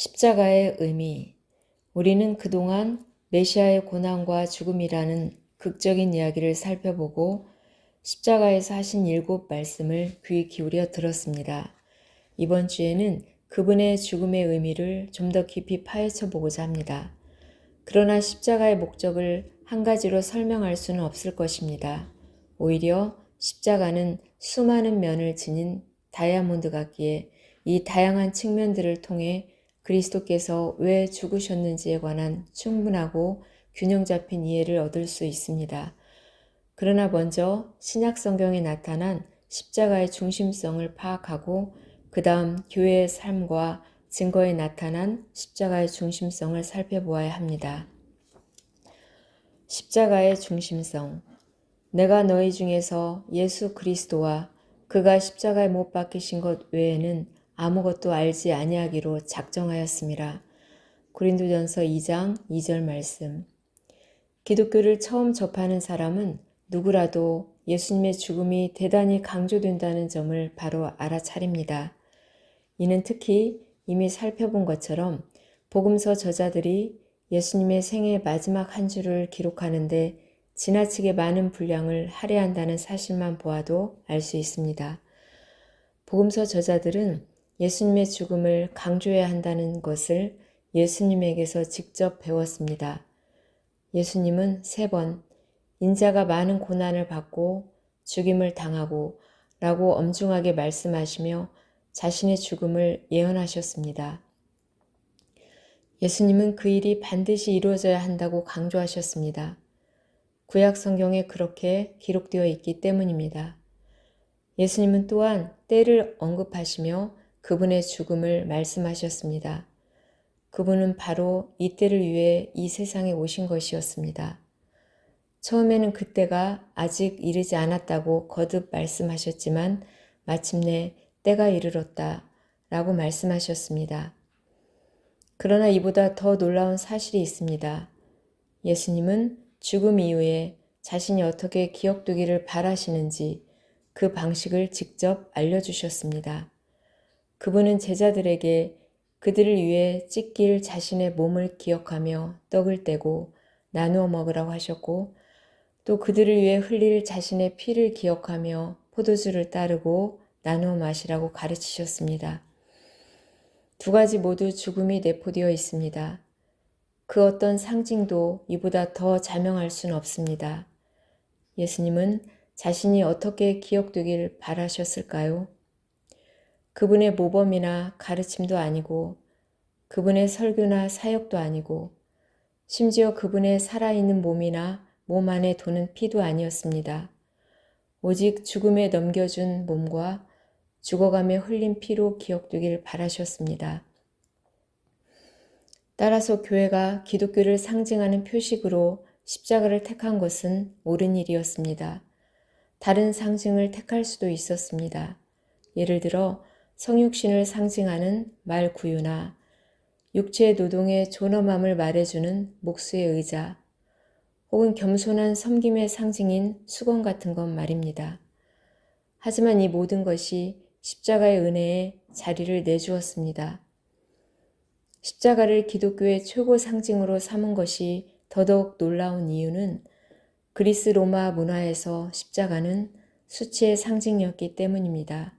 십자가의 의미. 우리는 그동안 메시아의 고난과 죽음이라는 극적인 이야기를 살펴보고 십자가에서 하신 일곱 말씀을 귀 기울여 들었습니다. 이번 주에는 그분의 죽음의 의미를 좀 더 깊이 파헤쳐 보고자 합니다. 그러나 십자가의 목적을 한 가지로 설명할 수는 없을 것입니다. 오히려 십자가는 수많은 면을 지닌 다이아몬드 같기에 이 다양한 측면들을 통해 그리스도께서 왜 죽으셨는지에 관한 충분하고 균형 잡힌 이해를 얻을 수 있습니다. 그러나 먼저 신약 성경에 나타난 십자가의 중심성을 파악하고 그 다음 교회의 삶과 증거에 나타난 십자가의 중심성을 살펴보아야 합니다. 십자가의 중심성. 내가 너희 중에서 예수 그리스도와 그가 십자가에 못 박히신 것 외에는 아무것도 알지 아니하기로 작정하였습니다. 고린도전서 2장 2절 말씀. 기독교를 처음 접하는 사람은 누구라도 예수님의 죽음이 대단히 강조된다는 점을 바로 알아차립니다. 이는 특히 이미 살펴본 것처럼 복음서 저자들이 예수님의 생애 마지막 한 주를 기록하는데 지나치게 많은 분량을 할애한다는 사실만 보아도 알 수 있습니다. 복음서 저자들은 예수님의 죽음을 강조해야 한다는 것을 예수님에게서 직접 배웠습니다. 예수님은 세 번 인자가 많은 고난을 받고 죽임을 당하고 라고 엄중하게 말씀하시며 자신의 죽음을 예언하셨습니다. 예수님은 그 일이 반드시 이루어져야 한다고 강조하셨습니다. 구약 성경에 그렇게 기록되어 있기 때문입니다. 예수님은 또한 때를 언급하시며 그분의 죽음을 말씀하셨습니다. 그분은 바로 이 때를 위해 이 세상에 오신 것이었습니다. 처음에는 그때가 아직 이르지 않았다고 거듭 말씀하셨지만 마침내 때가 이르렀다 라고 말씀하셨습니다. 그러나 이보다 더 놀라운 사실이 있습니다. 예수님은 죽음 이후에 자신이 어떻게 기억되기를 바라시는지 그 방식을 직접 알려주셨습니다. 그분은 제자들에게 그들을 위해 찢길 자신의 몸을 기억하며 떡을 떼고 나누어 먹으라고 하셨고 또 그들을 위해 흘릴 자신의 피를 기억하며 포도주를 따르고 나누어 마시라고 가르치셨습니다. 두 가지 모두 죽음이 내포되어 있습니다. 그 어떤 상징도 이보다 더 자명할 수는 없습니다. 예수님은 자신이 어떻게 기억되길 바라셨을까요? 그분의 모범이나 가르침도 아니고 그분의 설교나 사역도 아니고 심지어 그분의 살아있는 몸이나 몸 안에 도는 피도 아니었습니다. 오직 죽음에 넘겨준 몸과 죽어가며 흘린 피로 기억되길 바라셨습니다. 따라서 교회가 기독교를 상징하는 표식으로 십자가를 택한 것은 옳은 일이었습니다. 다른 상징을 택할 수도 있었습니다. 예를 들어 성육신을 상징하는 말 구유나 육체의 노동의 존엄함을 말해주는 목수의 의자, 혹은 겸손한 섬김의 상징인 수건 같은 것 말입니다. 하지만 이 모든 것이 십자가의 은혜에 자리를 내주었습니다. 십자가를 기독교의 최고 상징으로 삼은 것이 더더욱 놀라운 이유는 그리스 로마 문화에서 십자가는 수치의 상징이었기 때문입니다.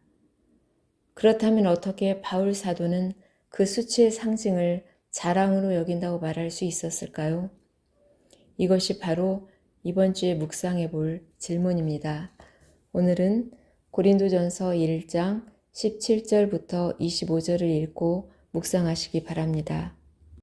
그렇다면 어떻게 바울 사도는 그 수치의 상징을 자랑으로 여긴다고 말할 수 있었을까요? 이것이 바로 이번 주에 묵상해 볼 질문입니다. 오늘은 고린도전서 1장 17절부터 25절을 읽고 묵상하시기 바랍니다.